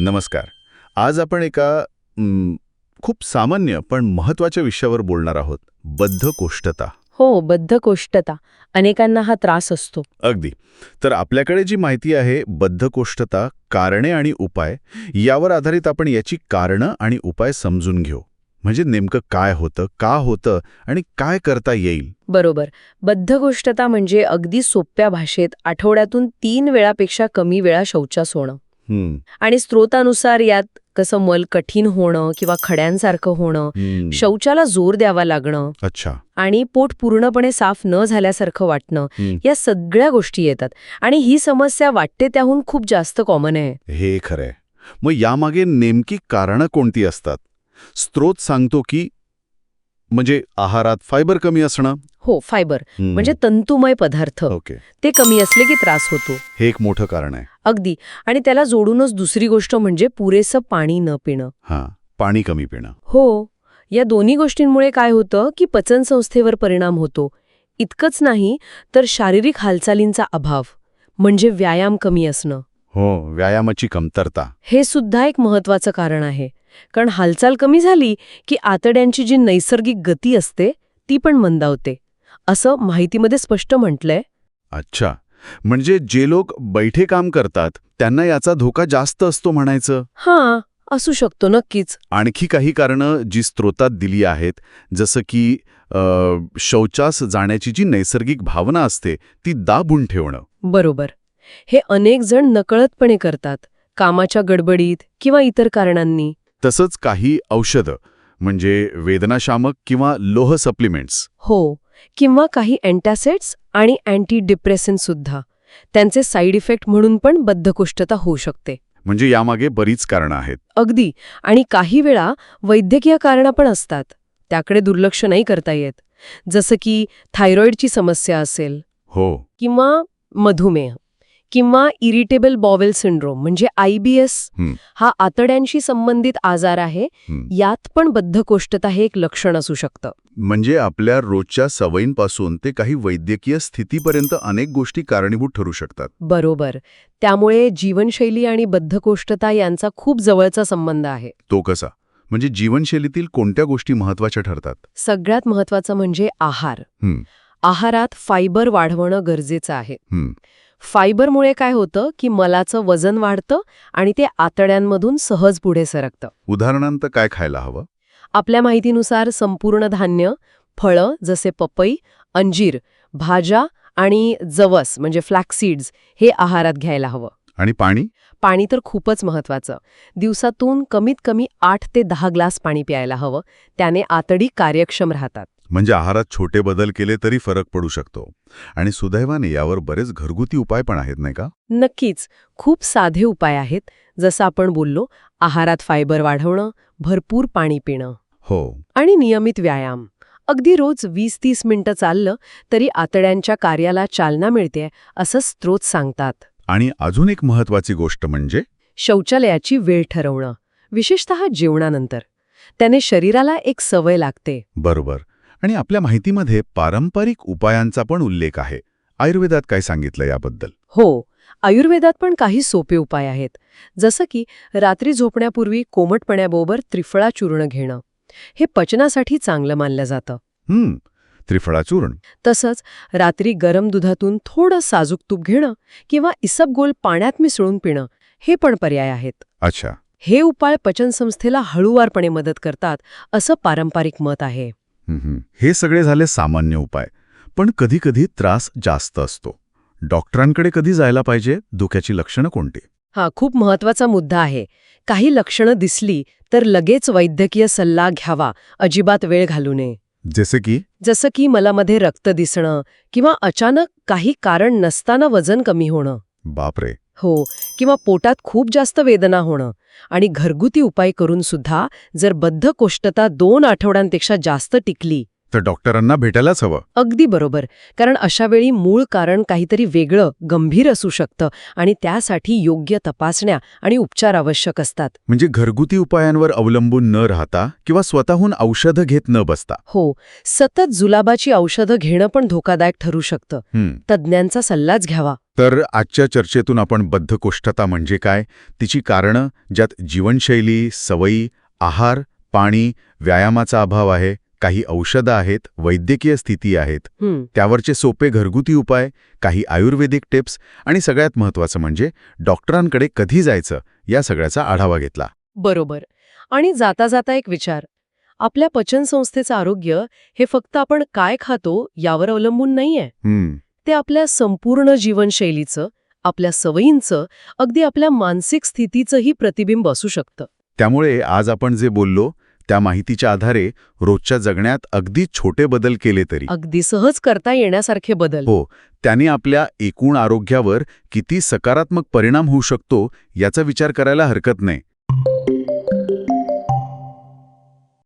नमस्कार. आज आपण एका खूप सामान्य पण महत्त्वाच्या विषयावर बोलणार आहोत बद्धकोष्ठता. हो बद्धकोष्ठता. अनेकांना हा त्रास असतो. अगदी. तर आपल्याकडे जी माहिती आहे बद्धकोष्ठता कारणे आणि उपाय यावर आधारित आपण याची कारणं आणि उपाय समजून घेऊ. म्हणजे नेमकं काय होतं का होतं आणि काय करता येईल? बरोबर. बद्धकोष्ठता म्हणजे अगदी सोप्या भाषेत आठवड्यातून तीन वेळापेक्षा कमी वेळा शौचास होणं. आणि स्रोतानुसार यात कसं मल कठीण होणं किंवा खड्यांसारखं होणं शौचाला जोर द्यावा लागणं अच्छा. आणि पोट पूर्णपणे साफ न झाल्यासारखं वाटणं. या सगळ्या गोष्टी येतात. आणि ही समस्या वाटते त्याहून खूप जास्त कॉमन आहे. हे खरंय. मग यामागे नेमकी कारणं कोणती असतात? स्त्रोत सांगतो की म्हणजे आहारात फायबर कमी असणं हो फायबर म्हणजे तंतुमय पदार्थ. ओके. ते कमी असले की त्रास होतो. हे एक मोठं कारण आहे. अगदी. आणि त्याला जोडूनच दुसरी गोष्ट म्हणजे पुरेसं पाणी न पिणं. हां पाणी कमी पिणं. हो. या दोन्ही गोष्टींमुळे काय होतं की पचनसंस्थेवर परिणाम होतो. इतकंच नाही तर शारीरिक हालचालींचा अभाव म्हणजे व्यायाम कमी असणं. हो व्यायामाची कमतरता. हे सुद्धा एक महत्वाचं कारण आहे. कारण हालचाल कमी झाली की आतड्यांची जी नैसर्गिक गती असते ती पण मंदावते. असं माहितीमध्ये स्पष्ट म्हटलंय? अच्छा. म्हणजे जे लोक बैठे काम करतात त्यांना याचा धोका जास्त असतो म्हणायचं? हां असू शकतो नक्कीच. आणखी काही कारणं जी स्त्रोतात दिली आहेत जसं की अ, शौचास जाण्याची जी नैसर्गिक भावना असते ती दाबून ठेवणं. बरोबर. हे अनेक जण नकळतपणे करतात कामाच्या गडबडीत किंवा इतर कारणांनी. तसंच काही औषधं म्हणजे वेदनाशामक किंवा लोह सप्लिमेंट्स. हो. किंवा काही अँटॅसिड्स आणि अँटी डिप्रेसन सुद्धा. त्यांचे साईड इफेक्ट म्हणून पण बद्धकोष्ठता होऊ शकते. म्हणजे यामागे बरीच कारणं आहेत. अगदी. आणि काही वेळा वैद्यकीय कारणं पण असतात. त्याकडे दुर्लक्ष नाही करता येत. जसं की थायरॉइडची समस्या असेल. हो. किंवा मधुमेह. किंवा इरिटेबल बॉवेल सिंड्रोम म्हणजे आय बी एस हं. आतड्यांशी संबंधित आजार आहे. यात पण बद्धकोष्ठता हे एक लक्षण असू शकतं. म्हणजे आपल्या रोजच्या सवयींपासून ते काही वैद्यकीय स्थितीपर्यंत अनेक गोष्टी कारणीभूत ठरू शकतात. बरोबर. त्यामुळे जीवनशैली आणि बद्धकोष्ठता यांचा खूप जवळचा संबंध आहे. तो कसा? म्हणजे जीवनशैलीतील कोणत्या गोष्टी महत्त्वाच्या ठरतात? सगळ्यात महत्वाचं म्हणजे आहार. आहारात फायबर वाढवणं गरजेचं आहे. फायबरमुळे काय होतं की मलाचं वजन वाढतं आणि ते आतड्यांमधून सहज पुढे सरकतं. उदाहरणार्थ काय खायला हवं? आपल्या माहितीनुसार संपूर्ण धान्य फळं जसे पपई अंजीर भाज्या आणि जवस म्हणजे फ्लॅक्सीड्स हे आहारात घ्यायला हवं. आणि पाणी? पाणी तर खूपच महत्वाचं दिवसातून कमीत कमी आठ ते दहा ग्लास पाणी प्यायला हवं. त्याने आतडी कार्यक्षम राहतात. म्हणजे आहारात छोटे बदल केले तरी फरक पडू शकतो. आणि सुदैवाने यावर बरेच घरगुती उपाय पण आहेत नाही का? नक्कीच. खूप साधे उपाय आहेत. जसं आपण बोललो आहारात फायबर वाढवणं भरपूर पाणी पिणं. हो. आणि नियमित व्यायाम. अगदी रोज वीस तीस मिनिटं चाललं तरी आतड्यांच्या कार्याला चालना मिळते असं स्त्रोत सांगतात. आणि अजून एक महत्वाची गोष्ट म्हणजे? शौचालयाची वेळ ठरवणं विशेषतः जेवणानंतर. त्याने शरीराला एक सवय लागते. बरोबर. आणि आपल्या माहितीमध्ये पारंपरिक उपायांचा पण उल्लेख आहे. आयुर्वेदात काय सांगितलं याबद्दल? हो आयुर्वेदात पण काही सोपे उपाय आहेत. जसं की रात्री झोपण्यापूर्वी कोमटपण्याबरोबर त्रिफळा चूर्ण घेणं. हे पचनासाठी चांगलं मानलं जातं. हं त्रिफळा चूर्ण. तसंच रात्री गरम दुधातून थोडं साजूक तूप घेणं किंवा इसबगोल पाण्यात मिसळून पिणं हे पण पर्याय आहेत. अच्छा. हे उपाय पचनसंस्थेला हळूवारपणे मदत करतात असं पारंपरिक मत आहे. हं, सगळे झाले सामान्य उपाय. पण कधीकधी त्रास जास्त असतो. डॉक्टरांकडे कधी जायला पाहिजे? धोक्याची लक्षणं कोणती? हा खूप महत्त्वाचा मुद्दा आहे. काही लक्षणं दिसली तर लगेच वैद्यकीय सल्ला घ्यावा. अजिबात वेळ घालू नये. जसे की? जसं की मलामध्ये रक्त दिसणं किंवा अचानक काही कारण नसताना वजन कमी होणं. बापरे! हो किंवा पोटात खूप जास्त वेदना होणं. आणि घरगुती उपाय करून सुद्धा जर बद्धकोष्ठता दोन आठवड्यांपेक्षा जास्त टिकली तर डॉक्टरांना भेटायलाच हवं. अगदी बरोबर. कारण अशा वेळी मूळ कारण काहीतरी वेगळं गंभीर असू शकतं आणि त्यासाठी योग्य तपासण्या आणि उपचार आवश्यक असतात. म्हणजे घरगुती उपायांवर अवलंबून न राहता किंवा स्वतःहून औषधं घेत न बसता. हो. सतत जुलाबाची औषधं घेणं पण धोकादायक ठरू शकतं. तज्ज्ञांचा सल्लाच घ्यावा. तर आजच्या चर्चेतून आपण बद्धकोष्ठता म्हणजे काय? तिची कारणं ज्यात जीवनशैली सवयी आहार पाणी व्यायामाचा अभाव आहे काही औषधं आहेत वैद्यकीय स्थिती आहेत त्यावरचे सोपे घरगुती उपाय काही आयुर्वेदिक टिप्स आणि सगळ्यात महत्त्वाचं म्हणजे डॉक्टरांकडे कधी जायचं या सगळ्याचा आढावा घेतला. बरोबर. आणि जाता जाता एक विचार. आपल्या पचनसंस्थेचं आरोग्य हे फक्त आपण काय खातो यावर अवलंबून नाहीये. ते आपल्या संपूर्ण जीवनशैलीचं आपल्या सवयींचं अगदी आपल्या मानसिक स्थितीचंही प्रतिबिंब असू शकतं. त्यामुळे आज आपण जे बोललो त्या माहितीच्या आधारे रोजच्या जगण्यात अगदी छोटे बदल केले तरी. अगदी सहज करता येण्यासारखे बदल. हो त्याने आपल्या एकूण आरोग्यावर किती सकारात्मक परिणाम होऊ शकतो याचा विचार करायला हरकत नाही.